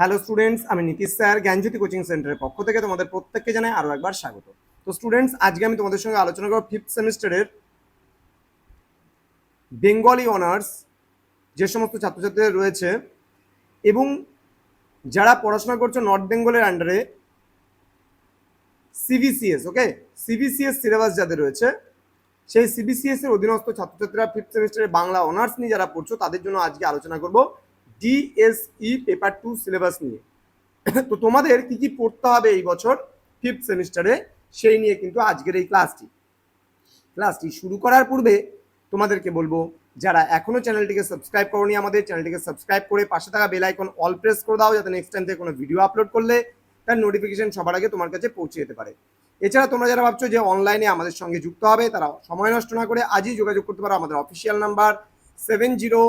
Hello students আমি Nitish sir জ্ঞানজ্যোতি coaching সেন্টারের পক্ষ থেকে তোমাদের প্রত্যেককে জানাই আরও একবার স্বাগত। তো স্টুডেন্টস আজকে আমি তোমাদের সঙ্গে আলোচনা করব ফিফথ সেমিস্টারের বেঙ্গলি অনার্স যে সমস্ত ছাত্রছাত্রীদের রয়েছে এবং যারা পড়াশোনা করছ নর্থ বেঙ্গলের আন্ডারে সিবিসিএস ওকে সিবিসিএস সিলেবাস যাদের রয়েছে, সেই সিবিসিএস এর অধীনস্থ ছাত্রছাত্রীরা ফিফথ সেমিস্টারে বাংলা অনার্স নিয়ে যারা পড়ছো, তাদের জন্য আজকে আলোচনা করব। ডিএসই পেপার টু সিলেবাস নিয়ে। তো তোমাদের কি কি পড়তে হবে এই বছর ফিফথ সেমিস্টারে সেই নিয়ে কিন্তু আজকের এই ক্লাসটি ক্লাসটি শুরু করার পূর্বে তোমাদেরকে বলব, যারা এখনও চ্যানেলটিকে সাবস্ক্রাইব করনি, আমাদের চ্যানেলটিকে সাবস্ক্রাইব করে পাশে থাকা বেল আইকন অল প্রেস করে দাও, যাতে নেক্সট টাইম থেকে কোনো ভিডিও আপলোড করলে তার নোটিফিকেশন সবার আগে তোমার কাছে পৌঁছে যেতে পারে। এছাড়া তোমরা যারা ভাবছ যে অনলাইনে আমাদের সঙ্গে যুক্ত হবে, তারা সময় নষ্ট না করে আজই যোগাযোগ করতে পারো, আমাদের official number seven zero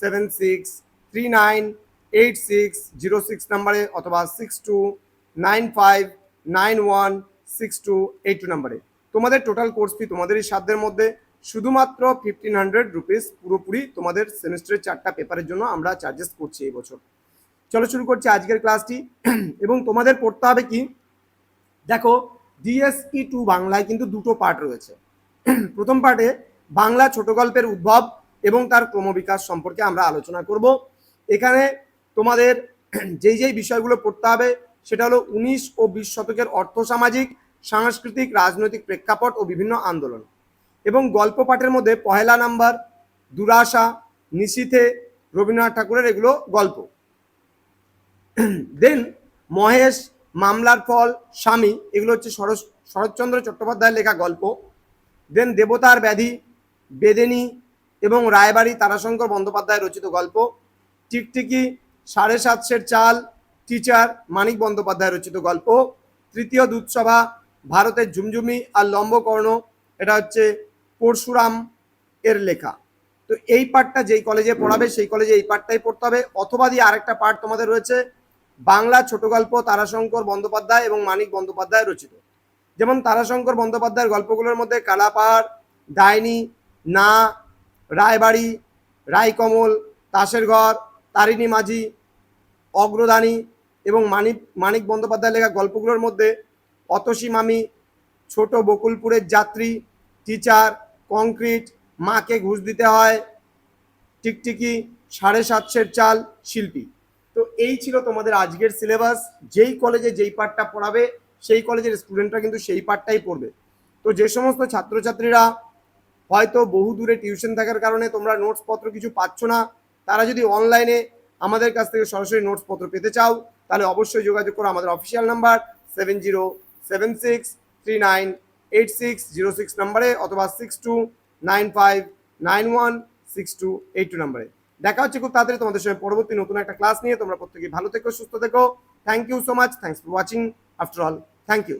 seven six three nine eight six zero six নাম্বারে অথবা six two nine five nine one six two eight two নাম্বারে। তোমাদের টোটাল কোর্স ফি তোমাদেরই সাধ্যের মধ্যে। শুধুমাত্র ফিফটিন হান্ড্রেড রুপিস পুরোপুরি তোমাদের সেমিস্টারের চারটা পেপারের জন্য আমরা চার্জেস করছি এই বছর। চলো শুরু করছি আজকের ক্লাসটি এবং তোমাদের পড়তে হবে কি? দেখো ডিএসই টু বাংলায় কিন্তু দুটো পার্ট রয়েছে। প্রথম পার্টে বাংলা ছোট গল্পের উদ্ভব এবং তার ক্রমবিকাশ সম্পর্কে আমরা আলোচনা করব। এখানে তোমাদের যেই যেই বিষয়গুলো পড়তে হবে, সেটা হলো উনিশ ও বিশ শতকের অর্থসামাজিক সাংস্কৃতিক, রাজনৈতিক প্রেক্ষাপট ও বিভিন্ন আন্দোলন। এবং গল্প পাঠের মধ্যে পহেলা নাম্বার, দুরাশা, নিশিথে, রবীন্দ্রনাথ ঠাকুরের এগুলো গল্প। দেন মহেশ, মামলার ফল, স্বামী, এগুলো হচ্ছে শরৎ, শরৎচন্দ্র চট্টোপাধ্যায়ের লেখা গল্প। দেন দেবতার ব্যাধি, বেদেনী এবং রায়বাড়ি তারাশঙ্কর বন্দ্যোপাধ্যায় রচিত গল্প। টিকটিকি, সাড়ে সাতশের চাল, টিচার মানিক বন্দ্যোপাধ্যায় রচিত গল্প, তৃতীয় দুধসভা ভারতের ঝুমঝুমি আর লম্বকর্ণ, এটা হচ্ছে পরশুরাম এর লেখা। তো এই পাঠটা যেই কলেজে পড়াবে, সেই কলেজে এই পাঠটাই পড়তে হবে। অথবা দিয়ে আরেকটা পাঠ তোমাদের রয়েছে, বাংলা ছোট গল্প তারাশঙ্কর বন্দ্যোপাধ্যায় এবং মানিক বন্দ্যোপাধ্যায় রচিত। যেমন তারাশঙ্কর বন্দ্যোপাধ্যায়ের গল্পগুলোর মধ্যে কালাপাহাড়, ডাইনি, না, রায়বাড়ি, রায়কমল, তাসের ঘর তারিণী মাঝি, অগ্রদানী এবং মানিক মানিক বন্দ্যোপাধ্যায় লেখা গল্পগুলোর মধ্যে অতসী মামি, ছোট বকুলপুরের যাত্রী, টিচার, কংক্রিট, মাকে ঘুষ দিতে হয়, টিকটিকি, সাড়ে সাতশের চাল, শিল্পী। তো এই ছিল তোমাদের আজকের সিলেবাস। যেই কলেজে যেই পাঠটা পড়াবে, সেই কলেজের স্টুডেন্টরা কিন্তু সেই পাঠটাই পড়বে। তো যে সমস্ত ছাত্রছাত্রীরা হয়তো বহু দূরে টিউশন থাকার কারণে তোমরা নোটস পত্র কিছু পাচ্ছ না তারা যদি অনলাইনে আমাদের কাছ থেকে সরাসরি নোটস পত্র পেতে চাও, তাহলে অবশ্যই যোগাযোগ করো আমাদের official number seven zero seven six three nine eight six zero six নাম্বারে অথবা six two nine five nine one six two eight two নাম্বারে দেখা হচ্ছে খুব তাড়াতাড়ি তোমাদের সঙ্গে পরবর্তী নতুন একটা ক্লাস নিয়ে। তোমরা প্রত্যেকে ভালো থেকো, সুস্থ থেকো। Thank you so much thanks for watching after all thank you